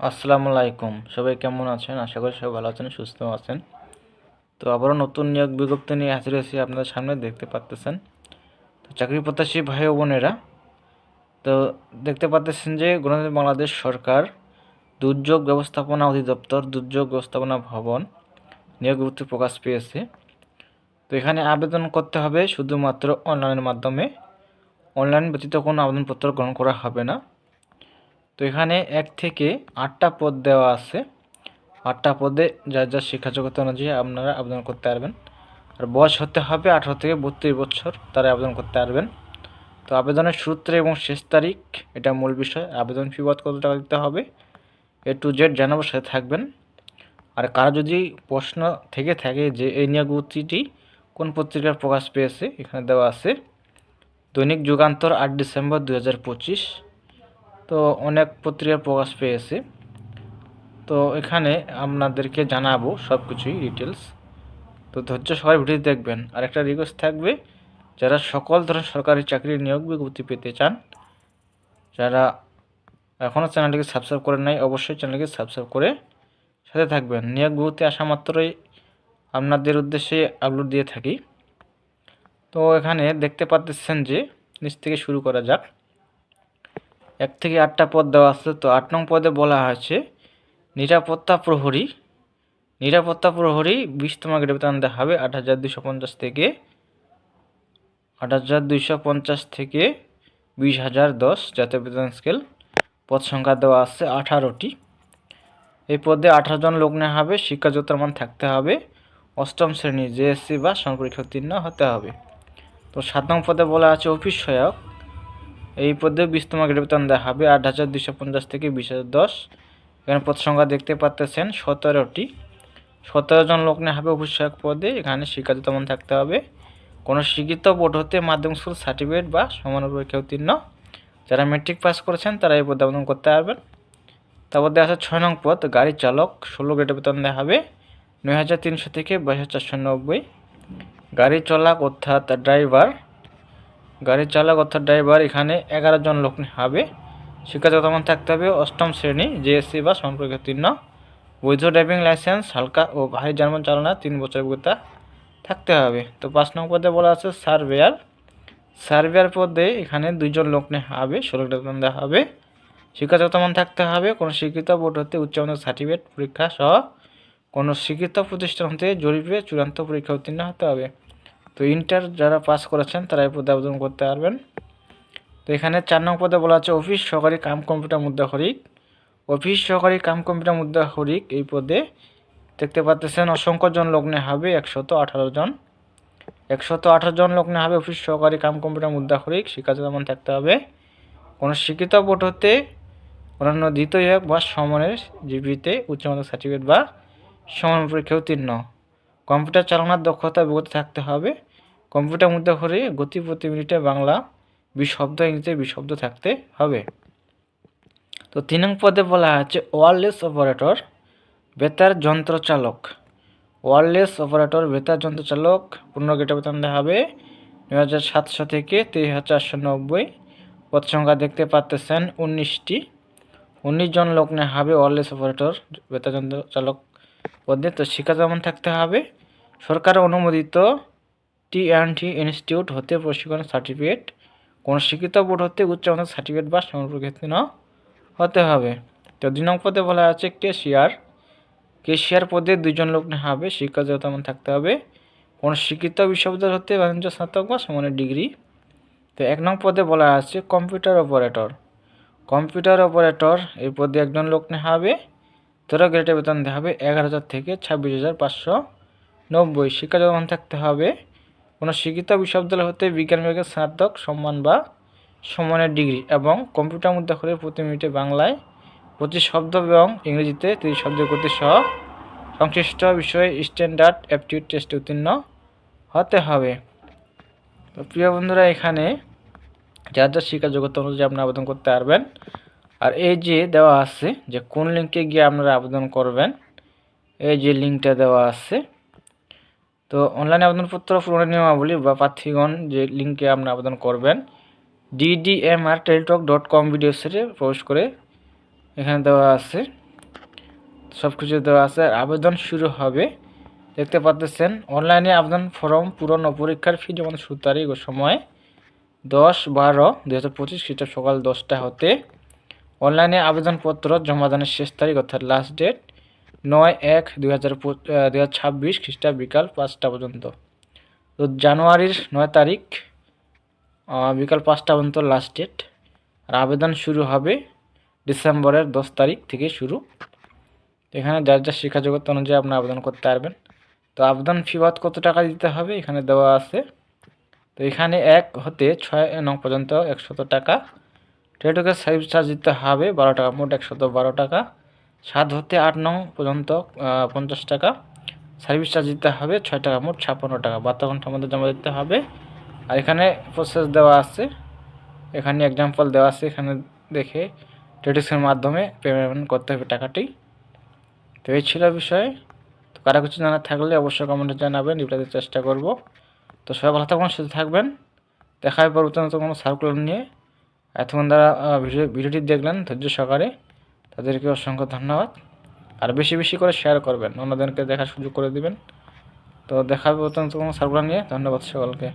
আসসালামু আলাইকুম। সবাই কেমন আছেন? আশা করি সবাই ভালো আছেন, সুস্থ আছেন। তো আবারও নতুন নিয়োগ বিজ্ঞপ্তি নিয়ে হাজির হয়েছি আপনাদের সামনে, দেখতে পাচ্তেছেন। তো চাকরি প্রত্যাশী ভাই ও বোনেরা, তো দেখতে পাচ্তেছেন যে গণতন্ত্র বাংলাদেশ সরকার দুর্যোগ ব্যবস্থাপনা অধিদপ্তর, দুর্যোগ ব্যবস্থাপনা ভবন নিয়োগ বিজ্ঞপ্তি প্রকাশ পেয়েছে। তো এখানে আবেদন করতে হবে শুধুমাত্র অনলাইনের মাধ্যমে। অনলাইন ব্যতীত কোনো আবেদনপত্র গ্রহণ করা হবে না। তো এখানে এক থেকে আটটা পদ দেওয়া আছে। আটটা পদে যার যার শিক্ষা যোগ্যতা অনুযায়ী আপনারা আবেদন করতে পারবেন। আর বয়স হতে হবে আঠারো থেকে বত্রিশ বছর, তারা আবেদন করতে পারবেন। তো আবেদনের সূত্র এবং শেষ তারিখ, এটা মূল বিষয়, আবেদন ফি কত টাকা দিতে হবে, এ টু জেড জানাব, সাথে থাকবেন। আর কারও যদি প্রশ্ন থেকে থাকে যে এই নিয়োগটি কোন পত্রিকার প্রকাশ পেয়েছে, এখানে দেওয়া আছে, দৈনিক যুগান্তর আট ডিসেম্বর দু হাজার পঁচিশ। তো অনেক পত্রিকা প্রকাশ পেয়েছে। তো এখানে আপনাদেরকে জানাব সব কিছুই ডিটেলস তো ধৈর্য সবাই ভিডিও দেখবেন। আর একটা রিকোয়েস্ট থাকবে, যারা সকল ধরনের সরকারি চাকরির নিয়োগ বিজ্ঞপ্তি পেতে চান, যারা এখনও চ্যানেলটিকে সাবস্ক্রাইব করে নাই, অবশ্যই চ্যানেলকে সাবস্ক্রাইব করে সাথে থাকবেন। নিয়োগ বিজ্ঞপ্তি আসা মাত্রই আপনাদের উদ্দেশ্যে আপলোড দিয়ে থাকি। তো এখানে দেখতে পাচ্ছেন যে, নিচ থেকে শুরু করা যাক। এক থেকে আটটা পদ দেওয়া আছে, তো আট নং পদে বলা হয়েছে, নিরাপত্তা প্রহরী নিরাপত্তা প্রহরী বিশতম গ্রেড বেতন দেওয়া হবে আট হাজার দুশো পঞ্চাশ থেকে, আট হাজার দুইশো পঞ্চাশ থেকে বিশ হাজার দশ জাতীয় বেতন স্কেল পদ সংখ্যা দেওয়া আছে আঠারোটি। এই পদে আঠারো জন লোক নেওয়া হবে শিক্ষাযোগ্যতার মান থাকতে হবে, অষ্টম শ্রেণি জেএসসি বা সমপরীক্ষা উত্তীর্ণ হতে হবে। তো সাত নং পদে বলা আছে অফিস সহায়ক এই পদে বিশতম বেতন দেওয়া হবে আট হাজার দুশো পঞ্চাশ থেকে বিশ হাজার দশ। এখানে পদ সংখ্যা দেখতে পাচ্তেছেন সতেরোটি। সতেরো জন লোক নেওয়া হবে অফিসক পদে, এখানে শিক্ষাগত তেমন থাকতে হবে। কোনো শিক্ষিত বোর্ড হতে মাধ্যমিক স্কুল সার্টিফিকেট বা সমান পরীক্ষা উত্তীর্ণ। যারা মেট্রিক পাস করেছেন, তারা এই পদে আবেদন করতে পারবেন। তারপর দেওয়া আছে ছয় নং পদ, গাড়ি চালক, ষোলো গ্রেড বেতন দেওয়া হবে, নয় হাজার তিনশো থেকে বাইশ হাজার চারশো নব্বই। গাড়ি চালক অর্থাৎ ড্রাইভার গাড়ি চালক অর্থাৎ ড্রাইভার এখানে এগারো জন লোক হবে। শিক্ষাগত মান থাকতে হবে অষ্টম শ্রেণি, জিএসসি বা সম্পর্কোত্তীর্ণ বৈধ ড্রাইভিং লাইসেন্স, হালকা ও ভারী যানবাহন চালনা, তিন বছর অভিজ্ঞতা থাকতে হবে। তো পাঁচ নম্বর পদে বলা আছে সার্ভেয়ার। সার্ভেয়ার পদে এখানে দুইজন লোক নেওয়া হবে, ষোলো বেতন দেওয়া হবে। শিক্ষাগত মান থাকতে হবে কোনো শিক্ষিত বোর্ড হতে উচ্চ মাধ্যমিক সার্টিফিকেট পরীক্ষা সহ কোনো শিক্ষিত প্রতিষ্ঠান হতে জরিপে চূড়ান্ত পরীক্ষা উত্তীর্ণ হতে হবে। তো ইন্টার যারা পাস করেছেন, তারা এই পদে আবেদন করতে পারবেন। তো এখানে চার নং পদে বলা আছে, অফিস সহকারী কাম কম্পিউটার মুদ্রা হরিক অফিস সহকারী কাম কম্পিউটার মুদ্রা হরিক এই পদে দেখতে পাচ্ছেন অসংখ্য জন নেওয়া হবে, একশত আঠারো জন। একশত আঠারো জন নেওয়া হবে, অফিস সহকারী কাম কম্পিউটার মুদ্রা হরিক শিক্ষার্থী তেমন থাকতে হবে। কোনো শিক্ষিত বোর্ড হতে অন্যান্য দ্বিতীয় বা সমানের জীবিতে উচ্চ মাধ্যমিক সার্টিফিকেট বা সমান পরীক্ষা উত্তীর্ণ। কম্পিউটার চালানোর দক্ষতা অভিজ্ঞতা থাকতে হবে। কম্পিউটার মধ্যে করে গতি প্রতি মিনিটে বাংলা বিশব্দ ইংরেজিতে বিশব্দ থাকতে হবে। তো তিন নং পদে বলা আছে ওয়ারলেস অপারেটর বেতার যন্ত্র চালক। ওয়ারলেস অপারেটর বেতার যন্ত্র চালক পনেরো গেটে বেতন দেওয়া হবে। নয় হাজার সাতশো থেকে তেইশ হাজার চারশো নব্বই পদ সংখ্যা দেখতে পাচ্তেছেন উনিশটি। উনিশ জন লোক নেওয়া হবে ওয়ারলেস অপারেটর বেতার যন্ত্র চালক পদে তো শিক্ষা যেমন থাকতে হবে, সরকার অনুমোদিত টি অ্যান্ড টি ইনস্টিটিউট হতে প্রশিক্ষণ সার্টিফিকেট কোনো শিক্ষিত বোর্ড হতে উচ্চ মাধ্যমিক সার্টিফিকেট বা সমর্পক্ষেত্র হতে হবে। তো দুই নং পদে বলা আছে কেশিয়ার কেশিয়ার পদে দুজন লোক নেওয়া হবে, শিক্ষা তেমন থাকতে হবে। কোনো শিক্ষিত বিশ্ববিদ্যালয় হতে বাণিজ্য স্নাতক বা সমানের ডিগ্রি। তো এক নং পদে বলা আছে কম্পিউটার অপারেটর কম্পিউটার অপারেটর, এই পদে একজন লোক নেওয়া হবে। তেরো গ্রেডে বেতন দেওয়া হবে এগারো হাজার থেকে ছাব্বিশ হাজার পাঁচশো নব্বই। শিক্ষা যেমন থাকতে হবে। কোনো শিক্ষিত বিশ্ববিদ্যালয় হতে বিজ্ঞান বিভাগের স্নাতক সম্মান বা সম্মানের ডিগ্রি এবং কম্পিউটার মধ্যে করে প্রতি মিনিটে বাংলায় পঁচিশ শব্দ এবং ইংরেজিতে তিরিশ শব্দ গতি সহ সংশ্লিষ্ট বিষয়ে স্ট্যান্ডার্ড অ্যাপটিউড টেস্টে উত্তীর্ণ হতে হবে। তো প্রিয় বন্ধুরা, এখানে যার যার শিক্ষা যোগ্যতা অনুযায়ী আপনি আবেদন করতে পারবেন। আর এই যে দেওয়া আছে যে কোন লিঙ্কে গিয়ে আপনারা আবেদন করবেন, এই যে লিঙ্কটা দেওয়া আছে, তো অনলাইন আবেদনপত্র পূরণের নিয়মাবলী বা প্রার্থীগণ যে লিঙ্কে আপনি আবেদন করবেন DDMR Teletalk dot com video সেটে প্রবেশ করে এখানে দেওয়া আছে সব কিছু দেওয়া আছে, আর আবেদন শুরু হবে, দেখতে পাচ্ছেন অনলাইনে আবেদন ফর্ম পূরণ ও পরীক্ষার ফি যেমন শুরু তারিখ ও সময়, দশ বারো দু হাজার পঁচিশ খ্রিস্টাব্দ সকাল দশটা হতে অনলাইনে আবেদনপত্র জমাদানের শেষ তারিখ অর্থাৎ লাস্ট ডেট নয় এক দুই হাজার দুই হাজার ছাব্বিশ খ্রিস্টাব্দ বিকাল পাঁচটা পর্যন্ত। তো জানুয়ারির নয় তারিখ বিকাল পাঁচটা পর্যন্ত লাস্ট ডেট আর আবেদন শুরু হবে ডিসেম্বরের দশ তারিখ থেকে শুরু। এখানে যার যার শিক্ষা অনুযায়ী আপনি আবেদন করতে পারবেন। তো আবেদন ফি বাদ কত টাকা দিতে হবে এখানে দেওয়া আছে। তো এখানে এক হতে ছয় নং পর্যন্ত একশত টাকা টেলিটকের সার্ভিস চার্জ দিতে হবে বারো টাকা, মোট একশত বারো টাকা। সাত হতে আট নং পর্যন্ত পঞ্চাশ টাকা। সার্ভিস চার্জ দিতে হবে ছয় টাকা, মোট ছাপ্পান্ন টাকা। বাহাত্তর ঘণ্টার মধ্যে জমা দিতে হবে। আর এখানে প্রসেস দেওয়া আছে। এখানে এক্সাম্পল দেওয়া আছে, এখানে দেখে টেডিক্সের মাধ্যমে পেমেন্ট করতে হবে টাকাটি। তো এই ছিল বিষয়। তো কারও কিছু জানার থাকলে অবশ্যই কমেন্টে জানাবেন রিপ্লাইতে চেষ্টা করব। তো সবাই ভালো থাকবেন, সুস্থ থাকবেন। দেখা হবে পরবর্তী কোনো সার্কুলার নিয়ে। এতক্ষণ দ্বারা ভিডিও, ভিডিওটি দেখলেন ধৈর্য সহকারে তাদেরকে অসংখ্য ধন্যবাদ। আর বেশি বেশি করে শেয়ার করবেন অন্যদেরকে দেখার সুযোগ করে দিবেন। তো দেখা হবে অত্যন্ত কোনো সার্কুলার নিয়ে, ধন্যবাদ সকলকে।